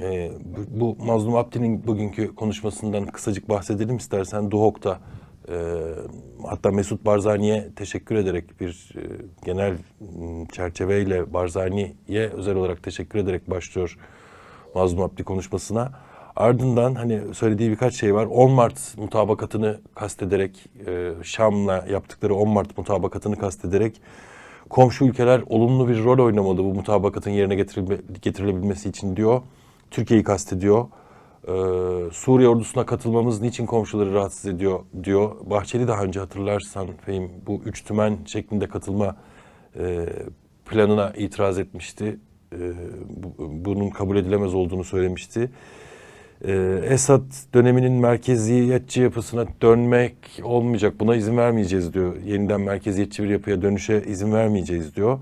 Ee, bu, Mazlum Abdi'nin bugünkü konuşmasından kısacık bahsedelim istersen. Duhok'ta e, hatta Mesut Barzani'ye teşekkür ederek bir e, genel çerçeveyle Barzani'ye özel olarak teşekkür ederek başlıyor Mazlum Abdi konuşmasına. Ardından hani söylediği birkaç şey var. 10 Mart mutabakatını kastederek, e, Şam'la yaptıkları 10 Mart mutabakatını kastederek komşu ülkeler olumlu bir rol oynamalı bu mutabakatın yerine getirilme, getirilebilmesi için diyor. Türkiye'yi kastediyor. Ee, Suriye ordusuna katılmamız niçin komşuları rahatsız ediyor diyor. Bahçeli daha önce hatırlarsan Fehim bu üç tümen şeklinde katılma e, planına itiraz etmişti. E, bu- bunun kabul edilemez olduğunu söylemişti. Ee, Esad döneminin merkeziyetçi yapısına dönmek olmayacak. Buna izin vermeyeceğiz diyor. Yeniden merkeziyetçi bir yapıya dönüşe izin vermeyeceğiz diyor.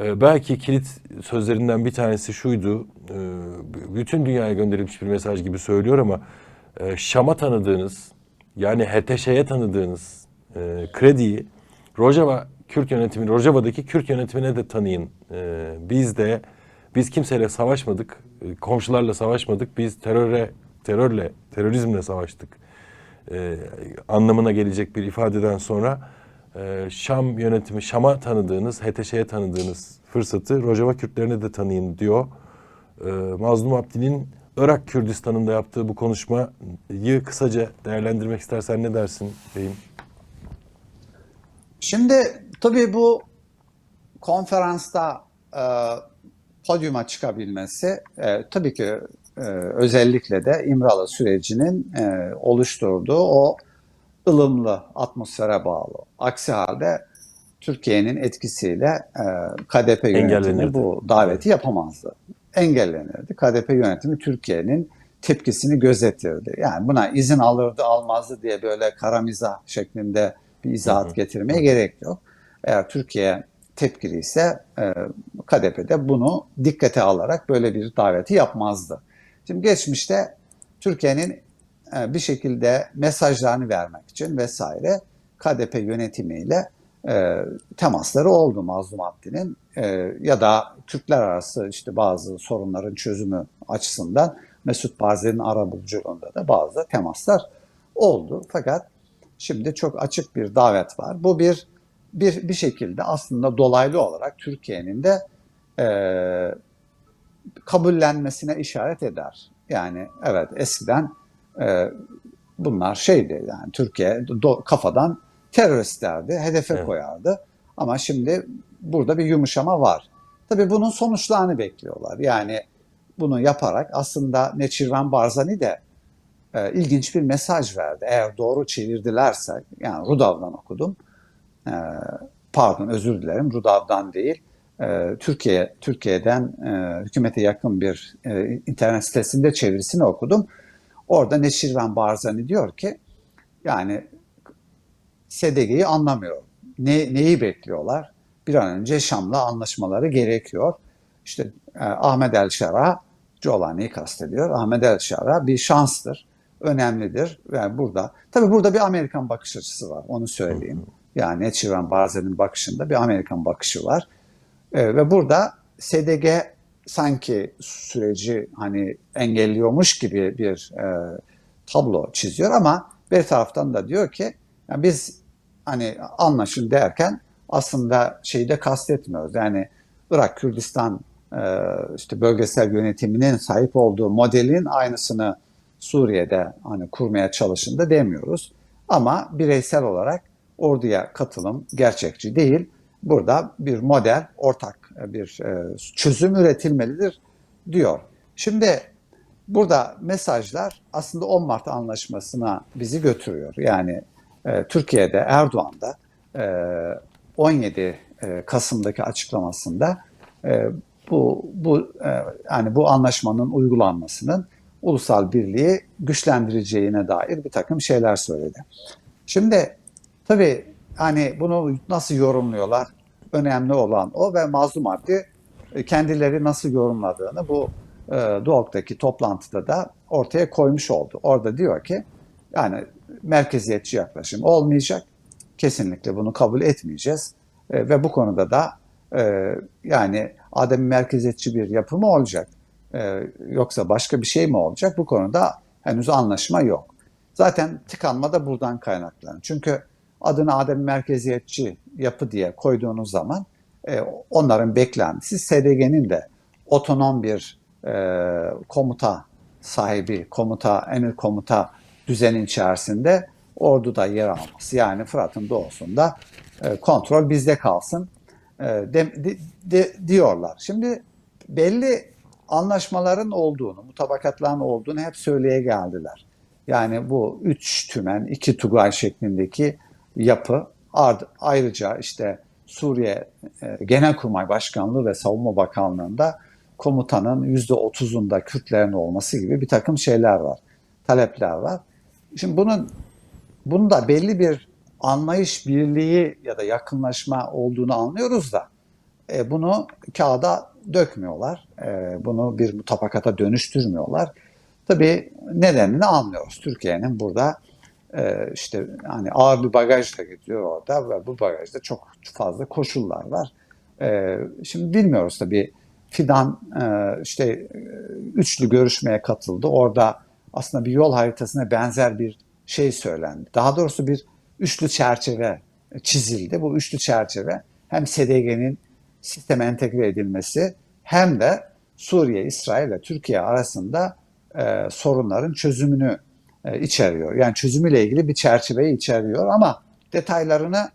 Ee, belki kilit sözlerinden bir tanesi şuydu. Ee, bütün dünyaya gönderilmiş bir mesaj gibi söylüyor ama e, Şam'a tanıdığınız yani HTŞ'ye tanıdığınız e, krediyi Rojava Kürt yönetimi, Rojava'daki Kürt yönetimine de tanıyın. Ee, biz de biz kimseyle savaşmadık, e, komşularla savaşmadık. Biz teröre, terörle, terörizmle savaştık. Ee, anlamına gelecek bir ifadeden sonra e, Şam yönetimi, Şam'a tanıdığınız, HTŞ'ye tanıdığınız fırsatı Rojava Kürtlerine de tanıyın diyor. Ee, Mazlum Abdi'nin Irak Kürdistan'ında yaptığı bu konuşmayı kısaca değerlendirmek istersen ne dersin Beyim? Şimdi tabii bu konferansta e, podyuma çıkabilmesi e, tabii ki e, özellikle de İmralı sürecinin e, oluşturduğu o ılımlı atmosfere bağlı. Aksi halde Türkiye'nin etkisiyle e, KDP yönetimi bu daveti yapamazdı. Engellenirdi. KDP yönetimi Türkiye'nin tepkisini gözetirdi. Yani buna izin alırdı almazdı diye böyle kara mizah şeklinde bir izahat getirmeye gerek yok. Eğer Türkiye tepkili ise e, KDP de bunu dikkate alarak böyle bir daveti yapmazdı. Şimdi geçmişte Türkiye'nin bir şekilde mesajlarını vermek için vesaire KDP yönetimiyle e, temasları oldu Mazlum Abdi'nin E, ya da Türkler arası işte bazı sorunların çözümü açısından Mesut Barzani'nin arabuluculuğunda da bazı temaslar oldu. Fakat şimdi çok açık bir davet var. Bu bir bir bir şekilde aslında dolaylı olarak Türkiye'nin de e, kabullenmesine işaret eder. Yani evet eskiden e, bunlar şeydi yani Türkiye do- kafadan teröristlerdi, hedefe Evet. koyardı. Ama şimdi burada bir yumuşama var. Tabii bunun sonuçlarını bekliyorlar. Yani bunu yaparak aslında Neçirvan Barzani de e, ilginç bir mesaj verdi. Eğer doğru çevirdilerse, yani Rudav'dan okudum. E, pardon özür dilerim Rudav'dan değil. E, Türkiye Türkiye'den e, hükümete yakın bir e, internet sitesinde çevirisini okudum. Orada Neşirvan Barzani diyor ki yani SDG'yi anlamıyor. Ne, neyi bekliyorlar? Bir an önce Şam'la anlaşmaları gerekiyor. İşte e, Ahmet El Şara, Colani'yi kastediyor. Ahmet El Şara bir şanstır, önemlidir. Yani burada, tabii burada bir Amerikan bakış açısı var, onu söyleyeyim. Yani Neçirvan Barzani'nin bakışında bir Amerikan bakışı var. E, ve burada SDG sanki süreci hani engelliyormuş gibi bir e, tablo çiziyor ama bir taraftan da diyor ki yani biz hani anlaşın derken aslında şeyi de kastetmiyoruz. Yani Irak Kürdistan e, işte bölgesel yönetiminin sahip olduğu modelin aynısını Suriye'de hani kurmaya çalışın da demiyoruz. Ama bireysel olarak orduya katılım gerçekçi değil. Burada bir model, ortak bir e, çözüm üretilmelidir diyor. Şimdi burada mesajlar aslında 10 Mart anlaşmasına bizi götürüyor. Yani e, Türkiye'de Erdoğan'da e, 17 e, Kasım'daki açıklamasında bu bu yani bu anlaşmanın uygulanmasının ulusal birliği güçlendireceğine dair bir takım şeyler söyledi. Şimdi tabii hani bunu nasıl yorumluyorlar? Önemli olan o ve Mazlum Abdi e, kendileri nasıl yorumladığını bu e, Doğuk'taki toplantıda da ortaya koymuş oldu. Orada diyor ki yani merkeziyetçi yaklaşım olmayacak. Kesinlikle bunu kabul etmeyeceğiz. E, ve bu konuda da e, yani Adem merkeziyetçi bir yapımı olacak. e, yoksa başka bir şey mi olacak? Bu konuda henüz anlaşma yok. Zaten tıkanma da buradan kaynaklanıyor. Çünkü adını Adem merkeziyetçi yapı diye koyduğunuz zaman e, onların beklentisi SDG'nin de otonom bir e, komuta sahibi, komuta, emir komuta düzenin içerisinde orduda yer alması. Yani Fırat'ın doğusunda e, kontrol bizde kalsın e, de, de- de- diyorlar. Şimdi belli anlaşmaların olduğunu, mutabakatların olduğunu hep söyleye geldiler. Yani bu üç tümen, iki tugay şeklindeki yapı ayrıca işte Suriye e, Genelkurmay Başkanlığı ve Savunma Bakanlığı'nda komutanın yüzde otuzunda Kürtlerin olması gibi bir takım şeyler var, talepler var. Şimdi bunun bunun da belli bir anlayış birliği ya da yakınlaşma olduğunu anlıyoruz da e, bunu kağıda dökmüyorlar. E, bunu bir mutabakata dönüştürmüyorlar. Tabii nedenini anlıyoruz. Türkiye'nin burada e, işte hani ağır bir bagajla gidiyor orada ve bu bagajda çok fazla koşullar var. E, şimdi bilmiyoruz tabii. Fidan e, işte e, üçlü görüşmeye katıldı. Orada aslında bir yol haritasına benzer bir şey söylendi. Daha doğrusu bir üçlü çerçeve çizildi. Bu üçlü çerçeve hem SDG'nin sisteme entegre edilmesi hem de Suriye, İsrail ve Türkiye arasında e, sorunların çözümünü içeriyor. Yani çözümüyle ilgili bir çerçeveyi içeriyor ama detaylarını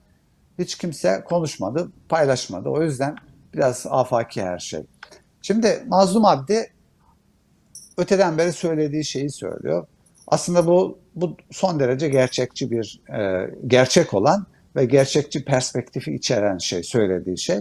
hiç kimse konuşmadı, paylaşmadı. O yüzden biraz afaki her şey. Şimdi Mazlum Abdi öteden beri söylediği şeyi söylüyor. Aslında bu bu son derece gerçekçi bir e, gerçek olan ve gerçekçi perspektifi içeren şey söylediği şey.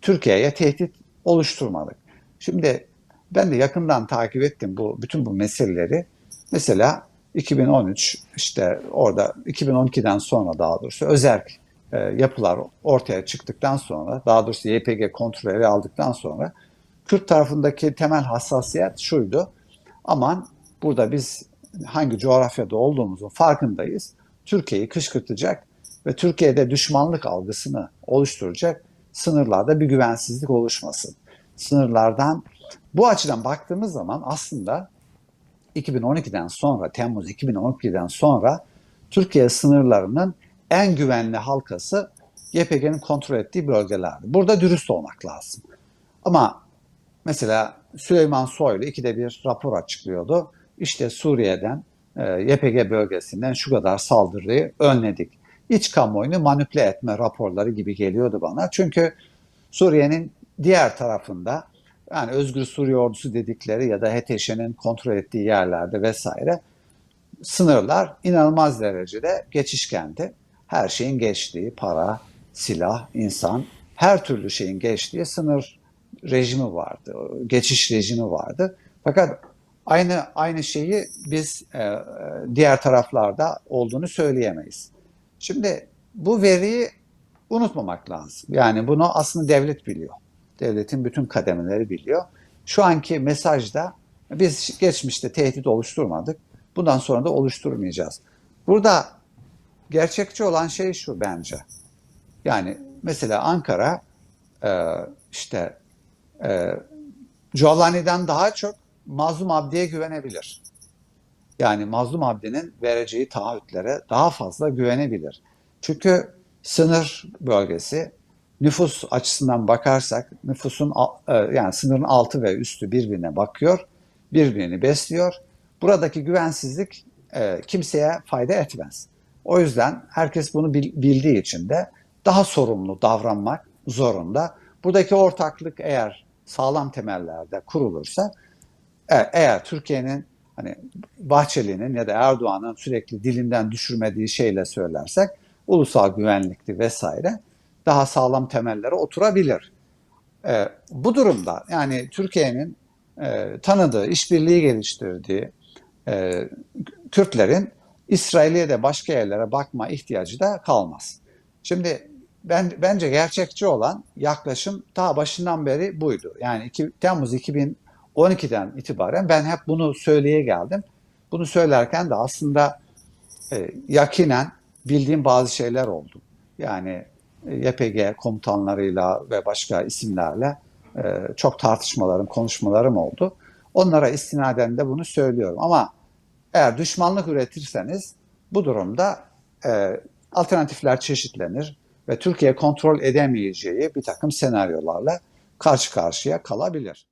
Türkiye'ye tehdit oluşturmadık. Şimdi ben de yakından takip ettim bu bütün bu meseleleri. Mesela 2013 işte orada 2012'den sonra daha doğrusu özerk e, yapılar ortaya çıktıktan sonra daha doğrusu YPG kontrolü aldıktan sonra Kürt tarafındaki temel hassasiyet şuydu. Aman burada biz hangi coğrafyada olduğumuzun farkındayız. Türkiye'yi kışkırtacak ve Türkiye'de düşmanlık algısını oluşturacak sınırlarda bir güvensizlik oluşmasın. Sınırlardan bu açıdan baktığımız zaman aslında 2012'den sonra, Temmuz 2012'den sonra Türkiye sınırlarının en güvenli halkası YPG'nin kontrol ettiği bölgelerdi. Burada dürüst olmak lazım. Ama mesela Süleyman Soylu ikide bir rapor açıklıyordu. İşte Suriye'den, e, YPG bölgesinden şu kadar saldırıyı önledik. İç kamuoyunu manipüle etme raporları gibi geliyordu bana. Çünkü Suriye'nin diğer tarafında yani Özgür Suriye Ordusu dedikleri ya da HTŞ'nin kontrol ettiği yerlerde vesaire sınırlar inanılmaz derecede geçişkendi. Her şeyin geçtiği para, silah, insan her türlü şeyin geçtiği sınır rejimi vardı. Geçiş rejimi vardı. Fakat aynı aynı şeyi biz e, diğer taraflarda olduğunu söyleyemeyiz. Şimdi bu veriyi unutmamak lazım. Yani bunu aslında devlet biliyor. Devletin bütün kademeleri biliyor. Şu anki mesajda biz geçmişte tehdit oluşturmadık. Bundan sonra da oluşturmayacağız. Burada gerçekçi olan şey şu bence. Yani mesela Ankara e, işte e, Jolani'den daha çok Mazlum Abdi'ye güvenebilir. Yani Mazlum Abdi'nin vereceği taahhütlere daha fazla güvenebilir. Çünkü sınır bölgesi nüfus açısından bakarsak nüfusun e, yani sınırın altı ve üstü birbirine bakıyor, birbirini besliyor. Buradaki güvensizlik e, kimseye fayda etmez. O yüzden herkes bunu bildiği için de daha sorumlu davranmak zorunda. Buradaki ortaklık eğer sağlam temellerde kurulursa e, eğer Türkiye'nin hani Bahçeli'nin ya da Erdoğan'ın sürekli dilinden düşürmediği şeyle söylersek ulusal güvenlikti vesaire daha sağlam temellere oturabilir. E, bu durumda yani Türkiye'nin e, tanıdığı, işbirliği geliştirdiği e, Kürtlerin İsrail'e de başka yerlere bakma ihtiyacı da kalmaz. Şimdi ben bence gerçekçi olan yaklaşım daha başından beri buydu. Yani 2, Temmuz 2012'den itibaren ben hep bunu söyleye geldim. Bunu söylerken de aslında e, yakinen bildiğim bazı şeyler oldu. Yani YPG komutanlarıyla ve başka isimlerle e, çok tartışmalarım, konuşmalarım oldu. Onlara istinaden de bunu söylüyorum. Ama eğer düşmanlık üretirseniz bu durumda e, alternatifler çeşitlenir ve Türkiye kontrol edemeyeceği bir takım senaryolarla karşı karşıya kalabilir.